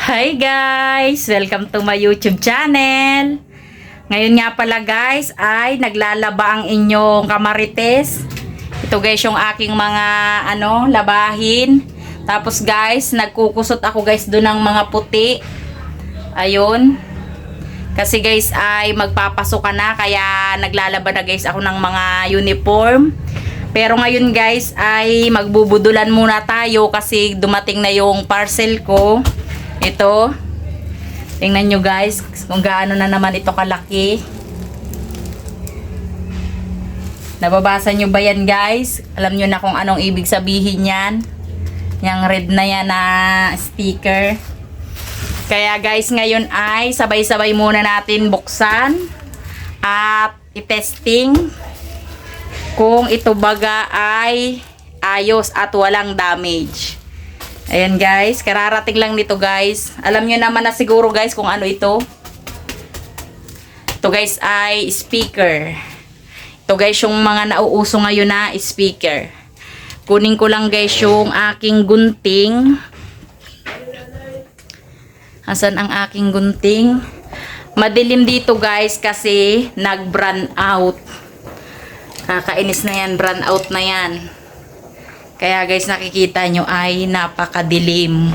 Hi guys! Welcome to my YouTube channel. Ngayon nga pala guys ay naglalaba ang inyong kamarites. Ito guys yung aking mga ano labahin. Tapos guys nagkukusot ako guys doon ng mga puti. Ayun. Kasi guys ay magpapasok na kaya naglalaba na guys ako ng mga uniform. Pero ngayon guys ay magbubudulan muna tayo kasi dumating na yung parcel ko. Ito. Tingnan nyo guys kung gaano na naman ito kalaki. Nababasa nyo ba yan guys? Alam nyo na kung anong ibig sabihin yan. Yung red na yan na sticker. Kaya guys ngayon ay sabay-sabay muna natin buksan at itesting kung ito baga ay ayos at walang damage. Ayan guys, kararating lang nito guys. Alam nyo naman na siguro guys kung ano ito. Ito guys ay speaker. Ito guys yung mga nauuso ngayon na speaker. Kunin ko lang guys yung aking gunting. Asan ang aking gunting? Madilim dito guys kasi nag-brand out. Kakainis na yan, brand out na yan. Kaya guys, nakikita nyo ay napakadilim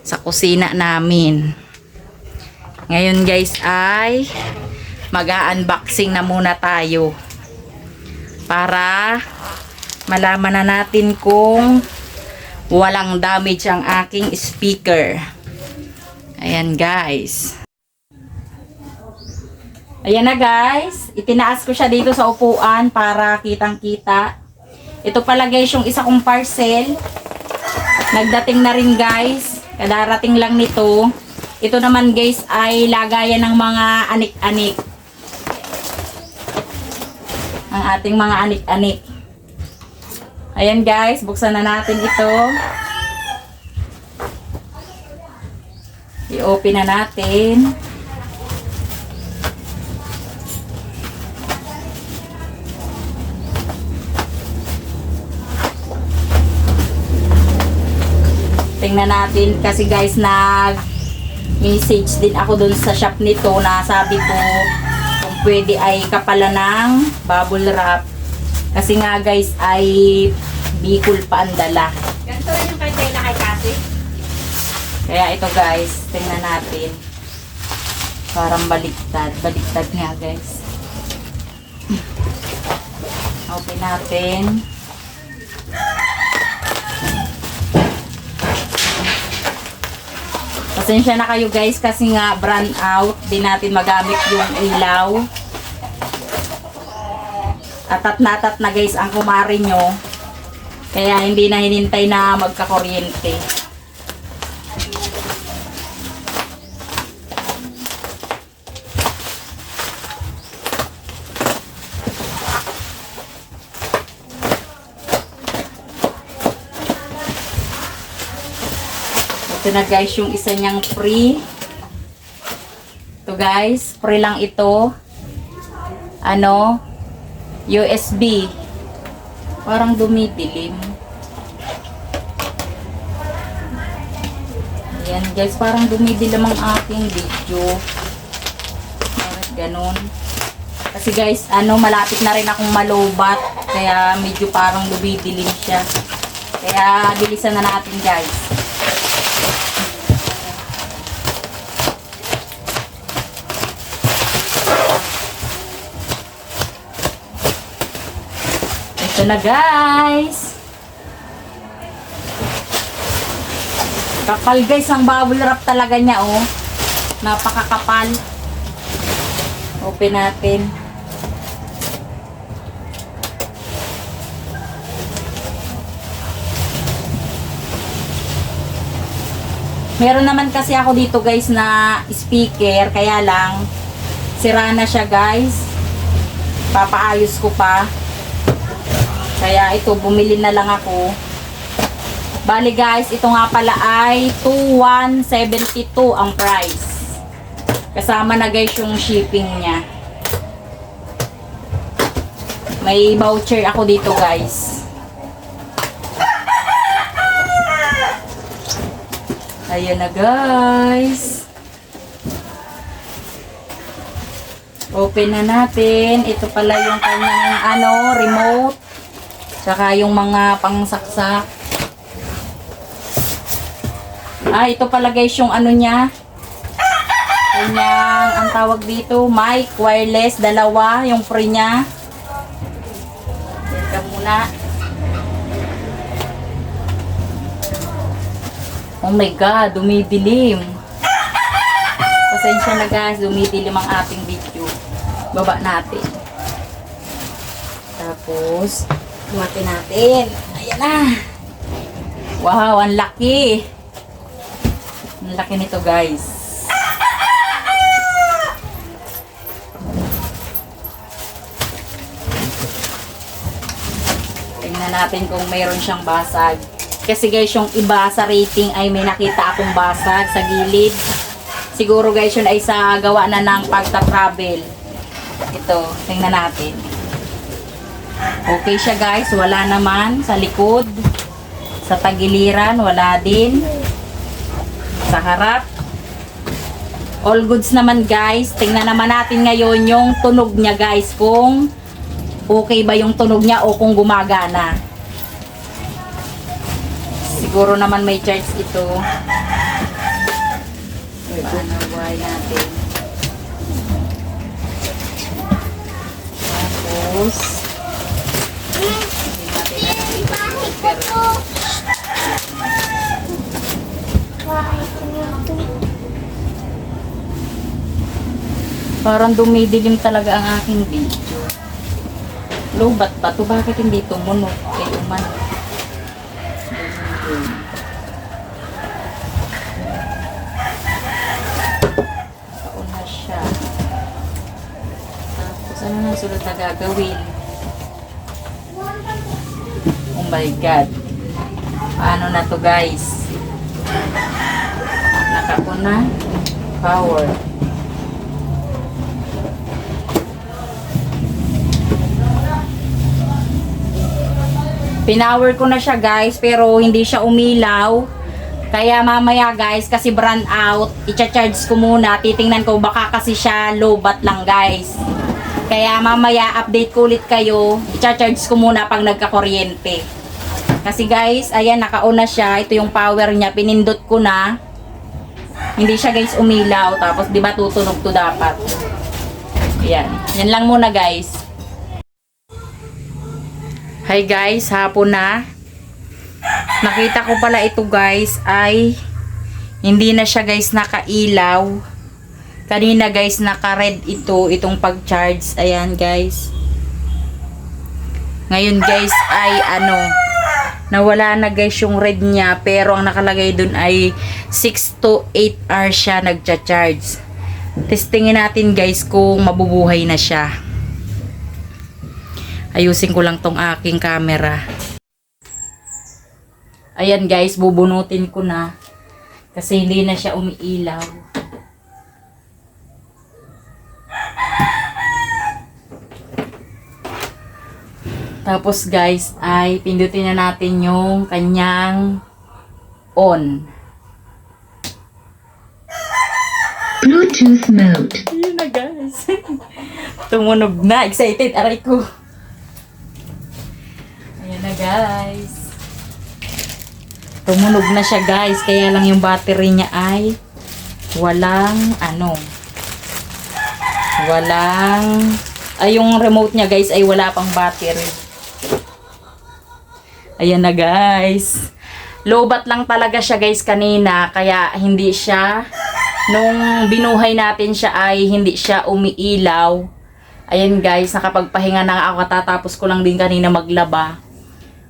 sa kusina namin. Ngayon guys ay mag-unboxing na muna tayo. Para malaman na natin kung walang damage ang aking speaker. Ayan guys. Ayan na guys, itinaas ko siya dito sa upuan para kitang-kita. Ito pala guys yung isa kong parcel. Nagdating na rin guys, kadarating lang nito. Ito naman guys ay lagayan ng mga anik-anik. Ang ating mga anik-anik. Ayan guys, buksan na natin ito. I-open na natin. Tingnan natin kasi guys nag message din ako dun sa shop nito na sabi ko kung pwede ay kapala ng bubble wrap. Kasi nga guys ay Bicol pa ang dala. Ganito rin yung kay kay Kasi. Kaya ito guys, tingnan natin. Parang baliktad. Baliktad nga guys. Open natin. Pasensya na kayo guys kasi nga brand out. Di natin magamit yung ilaw. Atat na atat na guys ang kumari nyo. Kaya hindi na hinintay na magkakuryente. Ito na guys yung isa niyang free. Ito guys, free lang ito. Ano? USB. Parang dumidilim. Ayan guys, parang dumidilim ang aking video. Bakit ganun? Kasi guys, ano, malapit na rin akong malubat. Kaya medyo parang dumidilim siya. Kaya bilisan na natin guys. Ito na guys. Kapal guys ang bubble wrap talaga niya oh. Napakakapal. Open natin. Meron naman kasi ako dito guys na speaker kaya lang sira na siya guys. Papaayos ko pa. Kaya ito, bumili na lang ako. Bali guys, ito nga pala ay 2172 ang price. Kasama na guys yung shipping niya. May voucher ako dito guys. Ayan na guys. Open na natin. Ito pala yung kanyang ano, remote. Tsaka yung mga pangsaksak. Ah, ito pala guys yung ano niya. Kanyang, ang tawag dito, mic, wireless, dalawa, yung free niya. Yan ka muna. Oh my God, dumidilim. Pasensya na guys, dumidilim ang ating video. Baba natin. Tapos, buhatin natin. Ayan na. Wow, ang laki. Ang laki nito guys. Tingnan natin kung mayroon siyang basag. Kasi guys, yung iba sa rating ay may nakita akong basag sa gilid. Siguro guys, yun ay sa gawa na ng pagta-travel. Ito, tingnan natin. Okay siya guys, wala naman sa likod. Sa tagiliran, wala din. Sa harap. All goods naman guys. Tingnan naman natin ngayon yung tunog niya guys. Kung okay ba yung tunog niya o kung gumagana. Siguro naman may charge ito. Paano natin? Tapos, parang dumidilim talaga ang aking video. Lobat pa to? Bakit hindi tumunog? Kay uman. Dumidilim. Pauna siya. Tapos ano na sunod na gagawin? Oh my God. Paano na to guys? Nakauna. Power. Pinower ko na siya guys, pero hindi siya umilaw. Kaya mamaya guys, kasi brand out, i-charge ko muna. Titingnan ko baka kasi siya low bat lang guys. Kaya mamaya update ko ulit kayo. I-charge ko muna pag nagka-kuryente. Kasi guys, ayan nakauna siya. Ito yung power niya. Pinindot ko na. Hindi siya guys umilaw. Tapos di ba tutunog to dapat. Ayan. Yan lang muna guys. Hi guys, hapon na. Nakita ko pala ito guys ay hindi na siya guys nakailaw. Kanina guys naka-red ito, itong pag-charge. Ayan guys. Ngayon guys ay ano, nawala na guys yung red niya pero ang nakalagay dun ay 6 to 8 hours siya nagcha-charge. Testingin natin guys kung mabubuhay na siya. Ayusin ko lang tong aking camera. Ayan guys, bubunutin ko na. Kasi hindi na siya umiilaw. Tapos guys, ay pindutin na natin yung kanyang on. Bluetooth mode. Yun na guys. Tumunog na. Excited. Aray ko. Guys. Tumunog na siya guys. Kaya lang yung battery niya ay walang ano. Walang ay yung remote niya guys ay wala pang battery. Ayan na guys. Lobat lang talaga siya guys kanina kaya hindi siya nung binuhay natin siya ay hindi siya umiilaw. Ayan guys, nakapagpahinga na ako katatapos ko lang din kanina maglaba.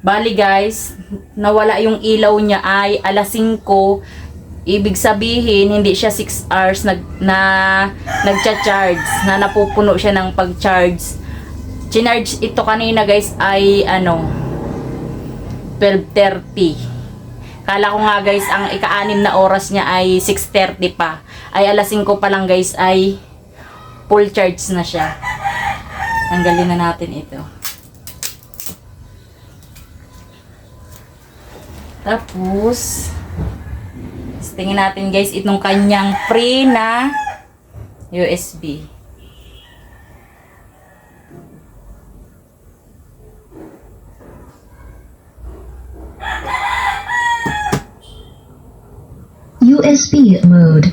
Bali guys, nawala yung ilaw niya ay alas 5. Ibig sabihin, hindi siya 6 hours nag, na nagcha-charge, na napupuno siya ng pag-charge. Chinarge ito kanina guys ay ano, 12.30. Kala ko nga guys, ang ika-anim na oras niya ay 6.30 pa. Ay alas 5 pa lang guys ay full charge na siya. Tanggalin na natin ito. Tapos, Tingnan natin guys itong kanyang free na USB. USB mode.